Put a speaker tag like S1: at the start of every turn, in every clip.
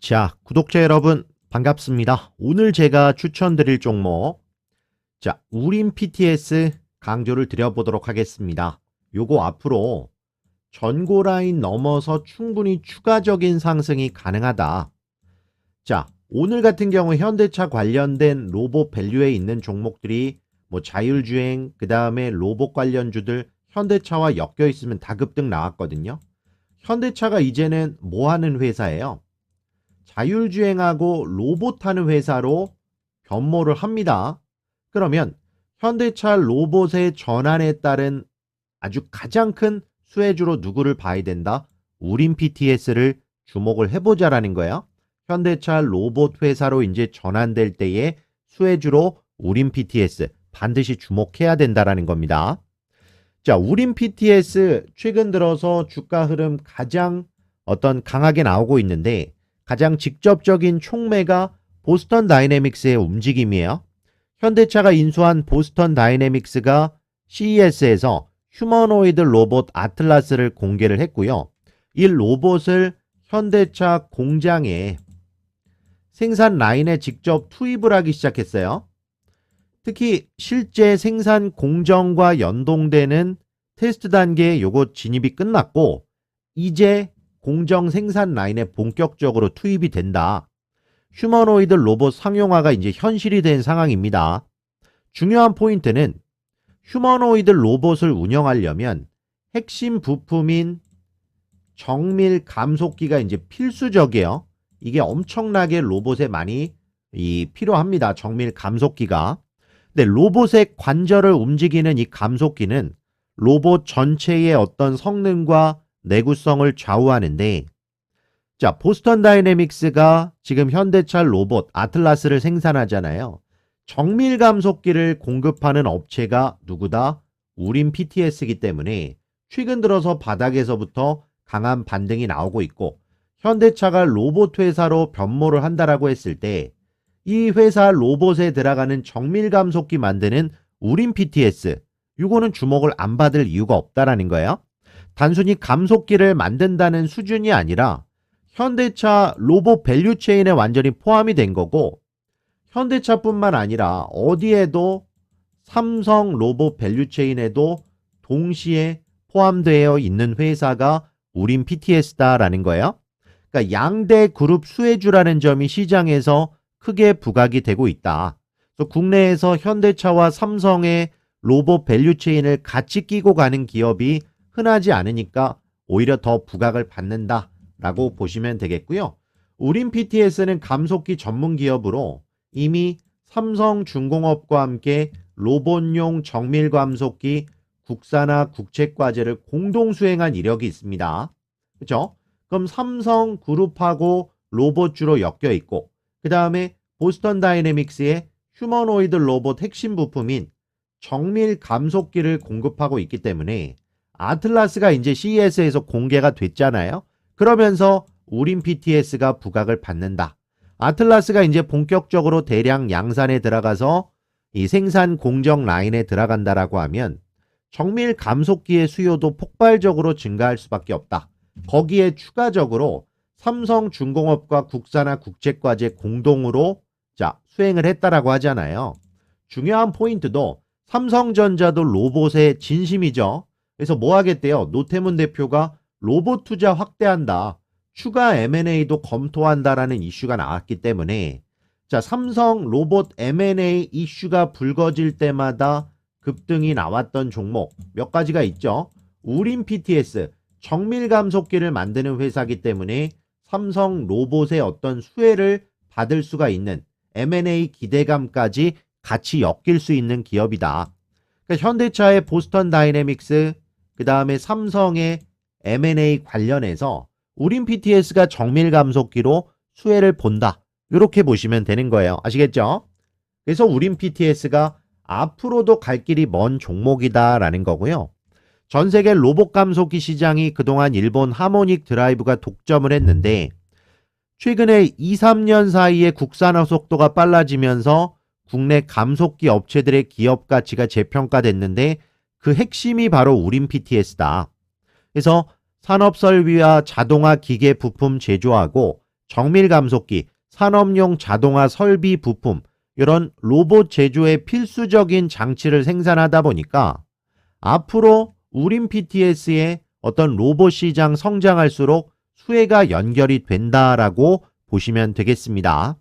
S1: 자, 구독자 여러분 반갑습니다. 오늘 제가 추천드릴 종목 자, 우린 PTS 강조를 드려보도록 하겠습니다. 요거 앞으로 전고 라인 넘어서 충분히 추가적인 상승이 가능하다. 자, 오늘 같은 경우 현대차 관련된 로봇 밸류에 있는 종목들이 뭐 자율주행, 그 다음에 로봇 관련주들 현대차와 엮여 있으면 다 급등 나왔거든요. 현대차가 이제는 뭐 하는 회사예요? 자율주행하고 로봇 하는 회사로 변모를 합니다. 그러면 현대차 로봇의 전환에 따른 아주 가장 큰 수혜주로 누구를 봐야 된다? 우린 PTS를 주목을 해보자라는 거예요. 현대차 로봇 회사로 이제 전환될 때의 수혜주로 우린 PTS 반드시 주목해야 된다라는 겁니다. 자, 우린 PTS 최근 들어서 주가 흐름 가장 어떤 강하게 나오고 있는데 가장 직접적인 촉매가 보스턴 다이내믹스의 움직임이에요. 현대차가 인수한 보스턴 다이내믹스가 CES에서 휴머노이드 로봇 아틀라스를 공개를 했고요. 이 로봇을 현대차 공장에 생산 라인에 직접 투입을 하기 시작했어요. 특히 실제 생산 공정과 연동되는 테스트 단계에 요거 진입이 끝났고 이제 공정 생산 라인에 본격적으로 투입이 된다. 휴머노이드 로봇 상용화가 이제 현실이 된 상황입니다. 중요한 포인트는 휴머노이드 로봇을 운영하려면 핵심 부품인 정밀 감속기가 이제 필수적이에요. 이게 엄청나게 로봇에 많이 이 필요합니다. 정밀 감속기가. 근데 로봇의 관절을 움직이는 이 감속기는 로봇 전체의 어떤 성능과 내구성을 좌우하는데 자, 보스턴 다이내믹스가 지금 현대차 로봇 아틀라스를 생산하잖아요. 정밀 감속기를 공급하는 업체가 누구다? 우린 PTS이기 때문에 최근 들어서 바닥에서부터 강한 반등이 나오고 있고 현대차가 로봇 회사로 변모를 한다라고 했을 때 이 회사 로봇에 들어가는 정밀 감속기 만드는 우린 PTS 이거는 주목을 안 받을 이유가 없다라는 거예요. 단순히 감속기를 만든다는 수준이 아니라 현대차 로봇 밸류 체인에 완전히 포함이 된 거고 현대차뿐만 아니라 어디에도 삼성 로봇 밸류 체인에도 동시에 포함되어 있는 회사가 우린 PTS다라는 거예요. 그러니까 양대 그룹 수혜주라는 점이 시장에서 크게 부각이 되고 있다. 그래서 국내에서 현대차와 삼성의 로봇 밸류 체인을 같이 끼고 가는 기업이 흔하지 않으니까 오히려 더 부각을 받는다라고 보시면 되겠고요. 우린 PTS는 감속기 전문 기업으로 이미 삼성중공업과 함께 로봇용 정밀 감속기 국산화 국책 과제를 공동 수행한 이력이 있습니다. 그렇죠? 그럼 삼성 그룹하고 로봇주로 엮여 있고 그 다음에 보스턴 다이내믹스의 휴머노이드 로봇 핵심 부품인 정밀 감속기를 공급하고 있기 때문에 아틀라스가 이제 CES에서 공개가 됐잖아요. 그러면서 우린 PTS가 부각을 받는다. 아틀라스가 이제 본격적으로 대량 양산에 들어가서 이 생산 공정 라인에 들어간다라고 하면 정밀 감속기의 수요도 폭발적으로 증가할 수밖에 없다. 거기에 추가적으로 삼성 중공업과 국산화 국책과제 공동으로 자 수행을 했다라고 하잖아요. 중요한 포인트도 삼성전자도 로봇의 진심이죠. 그래서 뭐 하겠대요? 노태문 대표가 로봇 투자 확대한다. 추가 M&A도 검토한다라는 이슈가 나왔기 때문에 자, 삼성 로봇 M&A 이슈가 불거질 때마다 급등이 나왔던 종목 몇 가지가 있죠. 우린 PTS 정밀 감속기를 만드는 회사기 때문에 삼성 로봇의 어떤 수혜를 받을 수가 있는 M&A 기대감까지 같이 엮일 수 있는 기업이다. 그러니까 현대차의 보스턴 다이내믹스, 그 다음에 삼성의 M&A 관련해서 우린 PTS가 정밀 감속기로 수혜를 본다. 이렇게 보시면 되는 거예요. 아시겠죠? 그래서 우린 PTS가 앞으로도 갈 길이 먼 종목이다라는 거고요. 전 세계 로봇 감속기 시장이 그동안 일본 하모닉 드라이브가 독점을 했는데 최근에 2, 3년 사이에 국산화 속도가 빨라지면서 국내 감속기 업체들의 기업 가치가 재평가됐는데 그 핵심이 바로 우린 PTS다. 그래서 산업 설비와 자동화 기계 부품 제조하고 정밀 감속기, 산업용 자동화 설비 부품, 이런 로봇 제조에 필수적인 장치를 생산하다 보니까 앞으로 우린 PTS의 어떤 로봇 시장 성장할수록 수혜가 연결이 된다라고 보시면 되겠습니다.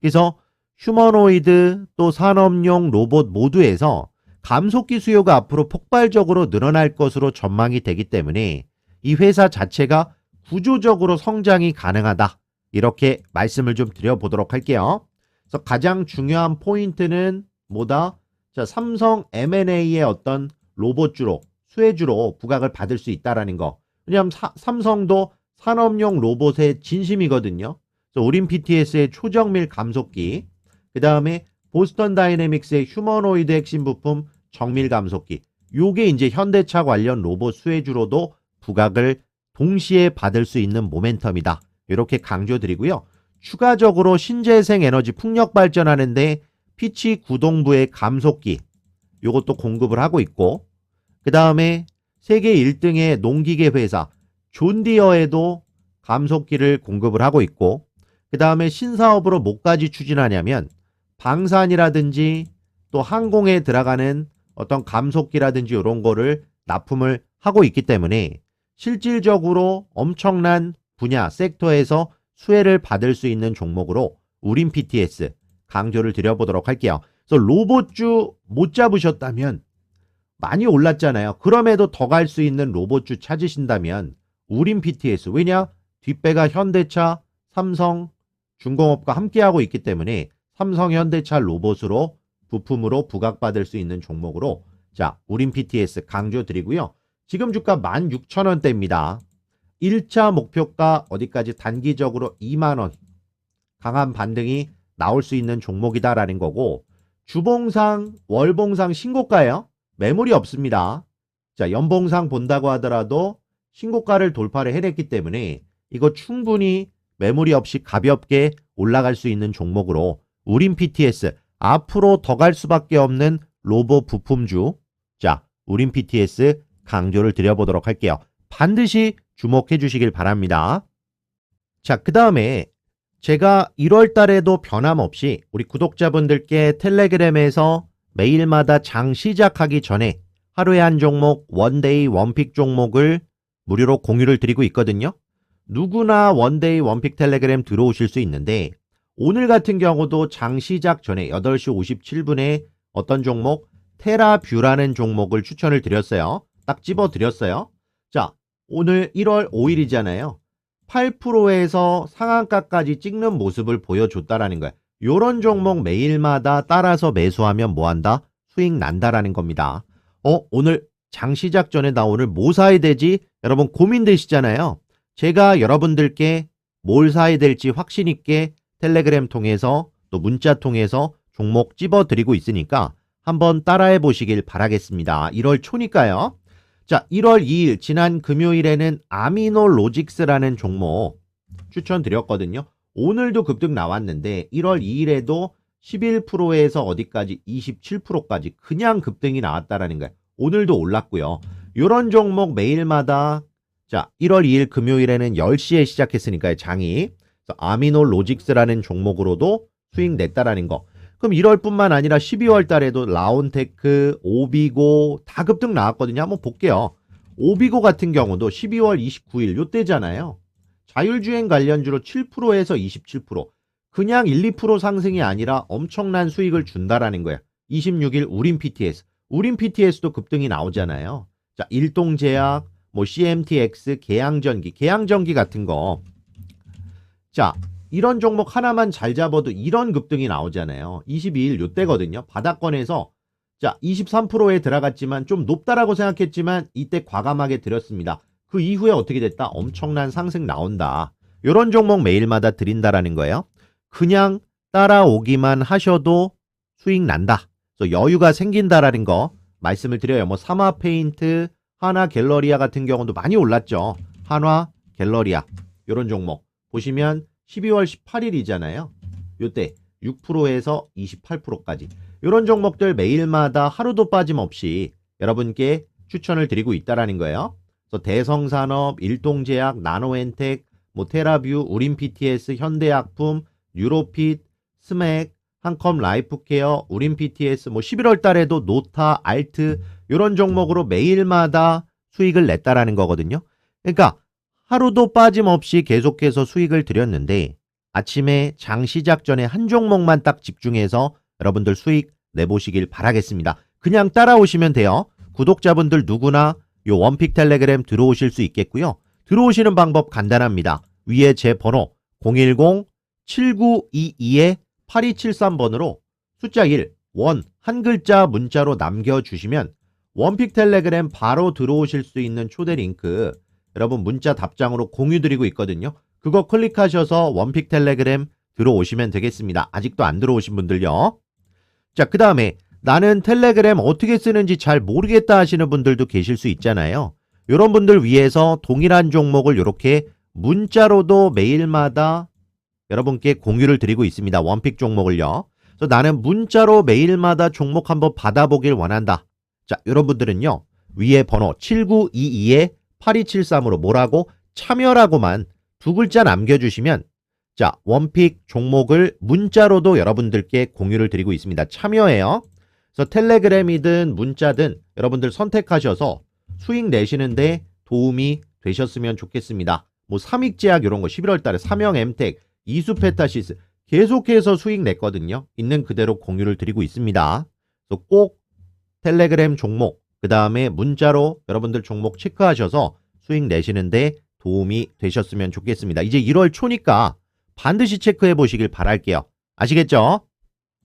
S1: 그래서 휴머노이드 또 산업용 로봇 모두에서 감속기 수요가 앞으로 폭발적으로 늘어날 것으로 전망이 되기 때문에 이 회사 자체가 구조적으로 성장이 가능하다. 이렇게 말씀을 좀 드려보도록 할게요. 그래서 가장 중요한 포인트는 뭐다? 자, 삼성 M&A의 어떤 로봇주로, 수혜주로 부각을 받을 수 있다라는 거. 왜냐하면 사- 삼성도 산업용 로봇의 진심이거든요. 그래서 오린 PTS의 초정밀 감속기, 그 다음에 보스턴 다이내믹스의 휴머노이드 핵심 부품 정밀 감속기. 요게 이제 현대차 관련 로봇 수혜주로도 부각을 동시에 받을 수 있는 모멘텀이다. 이렇게 강조드리고요. 추가적으로 신재생 에너지 풍력 발전하는데 피치 구동부의 감속기 요것도 공급을 하고 있고 그 다음에 세계 1등의 농기계 회사 존디어에도 감속기를 공급을 하고 있고 그 다음에 신사업으로 뭐까지 추진하냐면 방산이라든지 또 항공에 들어가는 어떤 감속기라든지 이런 거를 납품을 하고 있기 때문에 실질적으로 엄청난 분야 섹터에서 수혜를 받을 수 있는 종목으로 우린 PTS 강조를 드려보도록 할게요. 그래서 로봇주 못 잡으셨다면 많이 올랐잖아요. 그럼에도 더 갈 수 있는 로봇주 찾으신다면 우린 PTS 왜냐 뒷배가 현대차, 삼성, 중공업과 함께하고 있기 때문에 삼성 현대차 로봇으로 부품으로 부각받을 수 있는 종목으로 자 우린 PTS 강조 드리고요. 지금 주가 16,000원대입니다. 1차 목표가 어디까지 단기적으로 2만원 강한 반등이 나올 수 있는 종목이다라는 거고 주봉상 월봉상 신고가예요. 매물이 없습니다. 자 연봉상 본다고 하더라도 신고가를 돌파를 해냈기 때문에 이거 충분히 매물이 없이 가볍게 올라갈 수 있는 종목으로 우린 PTS 앞으로 더 갈 수밖에 없는 로봇 부품주 자 우린 PTS 강조를 드려보도록 할게요. 반드시 주목해 주시길 바랍니다. 자, 그 다음에 제가 1월 달에도 변함없이 우리 구독자분들께 텔레그램에서 매일마다 장 시작하기 전에 하루에 한 종목 원데이 원픽 종목을 무료로 공유를 드리고 있거든요. 누구나 원데이 원픽 텔레그램 들어오실 수 있는데 오늘 같은 경우도 장 시작 전에 8시 57분에 어떤 종목 테라뷰라는 종목을 추천을 드렸어요. 딱 집어 드렸어요. 자, 오늘 1월 5일이잖아요. 8%에서 상한가까지 찍는 모습을 보여줬다라는 거예요. 요런 종목 매일마다 따라서 매수하면 뭐한다? 수익 난다라는 겁니다. 어, 오늘 장 시작 전에 나 오늘 뭐 사야 되지? 여러분 고민되시잖아요. 제가 여러분들께 뭘 사야 될지 확신 있게 텔레그램 통해서 또 문자 통해서 종목 찝어 드리고 있으니까 한번 따라해 보시길 바라겠습니다. 1월 초니까요. 자, 1월 2일 지난 금요일에는 아미노 로직스라는 종목 추천드렸거든요. 오늘도 급등 나왔는데 1월 2일에도 11%에서 어디까지 27%까지 그냥 급등이 나왔다라는 거예요. 오늘도 올랐고요. 이런 종목 매일마다 자, 1월 2일 금요일에는 10시에 시작했으니까요. 장이 아미노 로직스라는 종목으로도 수익 냈다라는 거. 그럼 1월 뿐만 아니라 12월 달에도 라온테크, 오비고 다 급등 나왔거든요. 한번 볼게요. 오비고 같은 경우도 12월 29일 요때잖아요. 자율주행 관련주로 7%에서 27%. 그냥 1, 2% 상승이 아니라 엄청난 수익을 준다라는 거야. 26일 우린 PTS. 우린 PTS도 급등이 나오잖아요. 자, 일동제약, 뭐 CMTX, 계양전기, 계양전기 같은 거. 자, 이런 종목 하나만 잘 잡아도 이런 급등이 나오잖아요. 22일 요때거든요. 바닥권에서 자, 23%에 들어갔지만 좀 높다라고 생각했지만 이때 과감하게 드렸습니다. 그 이후에 어떻게 됐다? 엄청난 상승 나온다. 이런 종목 매일마다 드린다라는 거예요. 그냥 따라오기만 하셔도 수익 난다. 그래서 여유가 생긴다라는 거 말씀을 드려요. 뭐 삼화 페인트, 한화 갤러리아 같은 경우도 많이 올랐죠. 한화 갤러리아 이런 종목 보시면 12월 18일이잖아요. 요때 6%에서 28%까지 이런 종목들 매일마다 하루도 빠짐없이 여러분께 추천을 드리고 있다라는 거예요. 그래서 대성산업, 일동제약, 나노엔텍, 뭐 테라뷰, 우린 PTS, 현대약품, 뉴로핏, 스맥, 한컴 라이프케어, 우린 PTS, 뭐 11월 달에도 노타, 알트 이런 종목으로 매일마다 수익을 냈다라는 거거든요. 그러니까 하루도 빠짐없이 계속해서 수익을 드렸는데 아침에 장 시작 전에 한 종목만 딱 집중해서 여러분들 수익 내보시길 바라겠습니다. 그냥 따라오시면 돼요. 구독자분들 누구나 요 원픽 텔레그램 들어오실 수 있겠고요. 들어오시는 방법 간단합니다. 위에 제 번호 010-7922-8273번으로 숫자 1, 원, 한 글자 문자로 남겨주시면 원픽 텔레그램 바로 들어오실 수 있는 초대 링크 여러분 문자 답장으로 공유 드리고 있거든요. 그거 클릭하셔서 원픽 텔레그램 들어오시면 되겠습니다. 아직도 안 들어오신 분들요. 자, 그 다음에 나는 텔레그램 어떻게 쓰는지 잘 모르겠다 하시는 분들도 계실 수 있잖아요. 이런 분들 위해서 동일한 종목을 이렇게 문자로도 매일마다 여러분께 공유를 드리고 있습니다. 원픽 종목을요. 그래서 나는 문자로 매일마다 종목 한번 받아보길 원한다. 자, 여러분들은요. 위에 번호 7922-8273으로 뭐라고 참여라고만 두 글자 남겨주시면 자, 원픽 종목을 문자로도 여러분들께 공유를 드리고 있습니다. 참여해요. 그래서 텔레그램이든 문자든 여러분들 선택하셔서 수익 내시는데 도움이 되셨으면 좋겠습니다. 뭐 삼익제약 이런 거 11월 달에 삼형 엠텍, 이수페타시스 계속해서 수익 냈거든요. 있는 그대로 공유를 드리고 있습니다. 그래서 꼭 텔레그램 종목, 그 다음에 문자로 여러분들 종목 체크하셔서 수익 내시는데 도움이 되셨으면 좋겠습니다. 이제 1월 초니까 반드시 체크해 보시길 바랄게요. 아시겠죠?